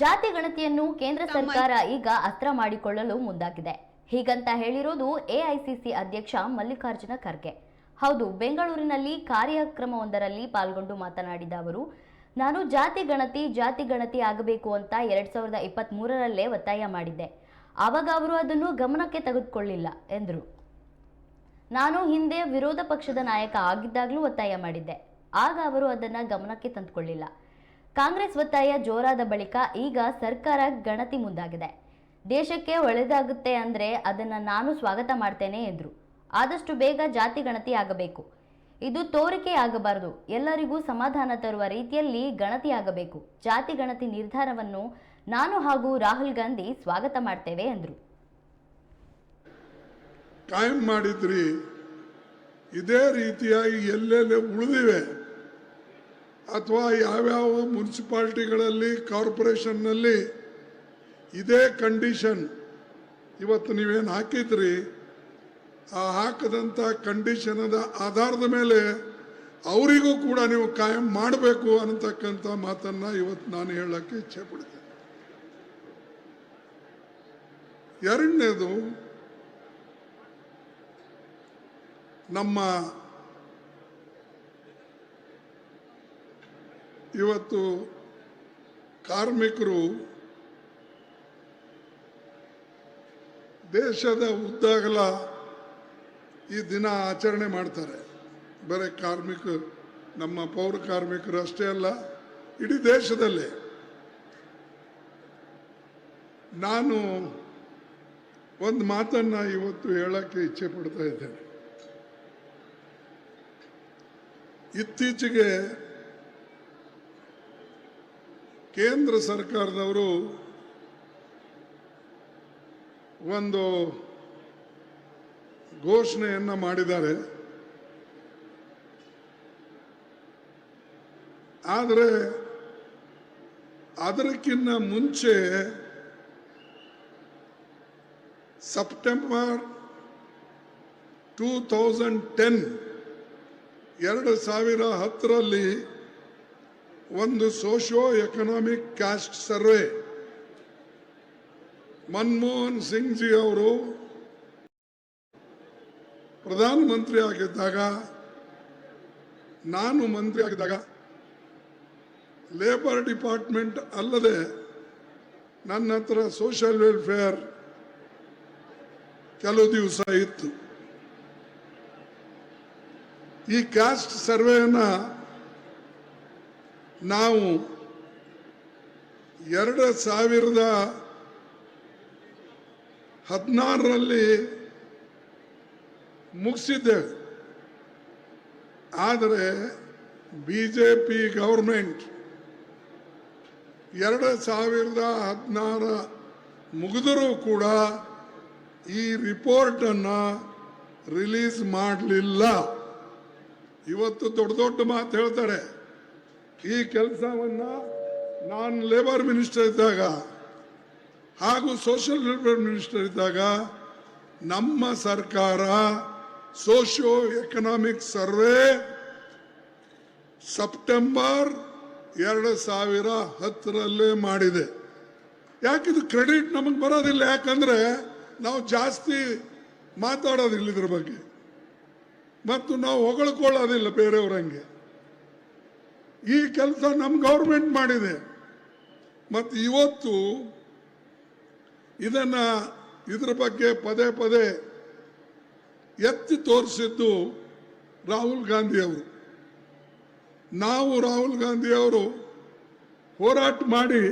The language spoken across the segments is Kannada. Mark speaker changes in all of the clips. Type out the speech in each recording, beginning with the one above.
Speaker 1: ಜಾತಿ ಗಣತಿಯನ್ನು ಕೇಂದ್ರ ಸರ್ಕಾರ ಈಗ ಅಸ್ತ್ರ ಮಾಡಿಕೊಳ್ಳಲು ಮುಂದಾಗಿದೆ. ಹೀಗಂತ ಹೇಳಿರೋದು ಎಐಸಿಸಿ ಅಧ್ಯಕ್ಷ ಮಲ್ಲಿಕಾರ್ಜುನ ಖರ್ಗೆ. ಹೌದು ಬೆಂಗಳೂರಿನಲ್ಲಿ ಕಾರ್ಯಕ್ರಮವೊಂದರಲ್ಲಿ ಪಾಲ್ಗೊಂಡು ಮಾತನಾಡಿದ ಅವರು ನಾನು ಜಾತಿ ಗಣತಿ ಜಾತಿ ಗಣತಿ ಆಗಬೇಕು ಅಂತ ಎರಡ್ ಸಾವಿರದ ಇಪ್ಪತ್ತ್ ಮೂರರಲ್ಲೇ ಒತ್ತಾಯ ಮಾಡಿದ್ದೆ. ಆವಾಗ ಅವರು ಅದನ್ನು ಗಮನಕ್ಕೆ ತೆಗೆದುಕೊಳ್ಳಿಲ್ಲ ಎಂದರು. ನಾನು ಹಿಂದೆ ವಿರೋಧ ಪಕ್ಷದ ನಾಯಕ ಆಗಿದ್ದಾಗಲೂ ಒತ್ತಾಯ ಮಾಡಿದ್ದೆ. ಆಗ ಅವರು ಅದನ್ನ ಗಮನಕ್ಕೆ ತಂದುಕೊಳ್ಳಿಲ್ಲ. ಕಾಂಗ್ರೆಸ್ ಒತ್ತಾಯ ಜೋರಾದ ಬಳಿಕ ಈಗ ಸರ್ಕಾರ ಗಣತಿ ಮುಂದಾಗಿದೆ. ದೇಶಕ್ಕೆ ಒಳ್ಳೆಯದಾಗುತ್ತೆ ಅಂದ್ರೆ ಅದನ್ನ ನಾನು ಸ್ವಾಗತ ಮಾಡ್ತೇನೆ ಎಂದರು. ಆದಷ್ಟು ಬೇಗ ಜಾತಿ ಗಣತಿ ಆಗಬೇಕು. ಇದು ತೋರಿಕೆ ಆಗಬಾರದು. ಎಲ್ಲರಿಗೂ ಸಮಾಧಾನ ತರುವ ರೀತಿಯಲ್ಲಿ ಗಣತಿ ಆಗಬೇಕು. ಜಾತಿ ಗಣತಿ ನಿರ್ಧಾರವನ್ನು ನಾನು ಹಾಗೂ ರಾಹುಲ್ ಗಾಂಧಿ ಸ್ವಾಗತ ಮಾಡ್ತೇವೆ ಎಂದರು.
Speaker 2: ಕಾಯಂ ಮಾಡಿದ್ರಿ. ಇದೇ ರೀತಿಯಾಗಿ ಎಲ್ಲೆಲ್ಲೇ ಉಳಿದಿವೆ. ಅಥವಾ ಯಾವ್ಯಾವ ಮುನ್ಸಿಪಾಲ್ಟಿಗಳಲ್ಲಿ, ಕಾರ್ಪೊರೇಷನ್ನಲ್ಲಿ ಇದೇ ಕಂಡೀಷನ್ ಇವತ್ತು ನೀವೇನು ಹಾಕಿದ್ರಿ, ಆ ಹಾಕದಂಥ ಕಂಡೀಷನದ ಆಧಾರದ ಮೇಲೆ ಅವರಿಗೂ ಕೂಡ ನೀವು ಕಾಯಂ ಮಾಡಬೇಕು ಅನ್ನತಕ್ಕಂಥ ಮಾತನ್ನು ಇವತ್ತು ನಾನು ಹೇಳೋಕ್ಕೆ ಇಚ್ಛೆ ಪಡ್ತೀನಿ. ಎರಡನೇದು, ನಮ್ಮ ಇವತ್ತು ಕಾರ್ಮಿಕರು ದೇಶದ ಉದ್ದಾಗಲ ಈ ದಿನ ಆಚರಣೆ ಮಾಡ್ತಾರೆ. ಬರೀ ಕಾರ್ಮಿಕ, ನಮ್ಮ ಪೌರ ಕಾರ್ಮಿಕರು ಅಷ್ಟೇ ಅಲ್ಲ, ಇಡೀ ದೇಶದಲ್ಲೇ. ನಾನು ಒಂದು ಮಾತನ್ನ ಇವತ್ತು ಹೇಳಕ್ಕೆ ಇಚ್ಛೆ ಪಡ್ತಾ ಇದ್ದೇನೆ. ಇತ್ತೀಚೆಗೆ ಕೇಂದ್ರ ಸರ್ಕಾರದವರು ಒಂದು ಘೋಷಣೆಯನ್ನು ಮಾಡಿದ್ದಾರೆ. ಆದರೆ ಅದಕ್ಕಿಂತ ಮುಂಚೆ ಸೆಪ್ಟೆಂಬರ್ ಟೂ ತೌಸಂಡ್ ಟೆನ್, ಎರಡು ಸಾವಿರ ಹತ್ತರಲ್ಲಿ ಒಂದು socio economic caste survey. Manmohan Singh ji ಅವರು ಪ್ರಧಾನಮಂತ್ರಿ ಆಗಿದ್ದಾಗ, ನಾನು ಮಂತ್ರಿ ಆಗಿದ್ದಾಗ, ಲೇಬರ್ ಡಿಪಾರ್ಟ್ಮೆಂಟ್ ಅಲ್ಲದೆ ನನ್ನ ಹತ್ರ ಸೋಷಿಯಲ್ ವೆಲ್ಫೇರ್ ಕೆಲವು ದಿವಸ ಇತ್ತು. ಈ ಕ್ಯಾಸ್ಟ್ ಸರ್ವೆಯನ್ನ ನಾವು ಎರಡು ಸಾವಿರದ ಹದಿನಾರರಲ್ಲಿ ಮುಗಿಸಿದ್ದೇವೆ. ಆದರೆ ಬಿ ಜೆ ಪಿ ಗೌರ್ಮೆಂಟ್ ಎರಡು ಸಾವಿರದ ಹದಿನಾರ ಮುಗಿದರೂ ಕೂಡ ಈ ರಿಪೋರ್ಟನ್ನು ರಿಲೀಸ್ ಮಾಡಲಿಲ್ಲ. ಇವತ್ತು ದೊಡ್ಡ ದೊಡ್ಡ ಮಾತು ಹೇಳ್ತಾರೆ. ಈ ಕೆಲಸವನ್ನ ನಾನು ಲೇಬರ್ ಮಿನಿಸ್ಟರ್ ಇದ್ದಾಗ ಹಾಗೂ ಸೋಷಿಯಲ್ ವೆಲ್ಫೇರ್ ಮಿನಿಸ್ಟರ್ ಇದ್ದಾಗ ನಮ್ಮ ಸರ್ಕಾರ ಸೋಷಿಯೋ ಎಕನಾಮಿಕ್ ಸರ್ವೆ ಸೆಪ್ಟೆಂಬರ್ ಎರಡು ಸಾವಿರ ಹತ್ತರಲ್ಲೇ ಮಾಡಿದೆ. ಯಾಕಿದು ಕ್ರೆಡಿಟ್ ನಮಗೆ ಬರೋದಿಲ್ಲ? ಯಾಕಂದ್ರೆ ನಾವು ಜಾಸ್ತಿ ಮಾತಾಡೋದಿಲ್ಲ ಇದ್ರ ಬಗ್ಗೆ. ಮತ್ತು ನಾವು ಹೊಗಳ್ಕೊಳ್ಳೋದಿಲ್ಲ ಬೇರೆಯವರಂಗೆ ಈ ಕೆಲಸ ನಮ್ಮ ಗೌರ್ಮೆಂಟ್ ಮಾಡಿದೆ. ಮತ್ತು ಇವತ್ತು ಇದನ್ನ ಇದ್ರ ಬಗ್ಗೆ ಪದೇ ಪದೇ ಎತ್ತಿ ತೋರಿಸಿದ್ದು ರಾಹುಲ್ ಗಾಂಧಿ ಅವರು. ನಾವು ರಾಹುಲ್ ಗಾಂಧಿ ಅವರು ಹೋರಾಟ ಮಾಡಿ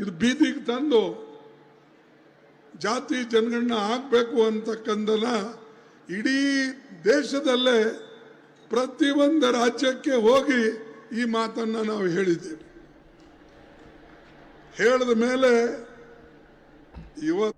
Speaker 2: ಇದು ಬೀದಿಗೆ ತಂದು ಜಾತಿ ಜನಗಣನ ಆಗಬೇಕು ಅಂತಕ್ಕಂಥ ಇಡೀ ದೇಶದಲ್ಲೇ ಪ್ರತಿಯೊಂದು ರಾಜ್ಯಕ್ಕೆ ಹೋಗಿ ಈ ಮಾತನ್ನು ನಾವು ಹೇಳಿದ್ದೇವೆ. ಹೇಳಿದ ಮೇಲೆ ಇವತ್ತು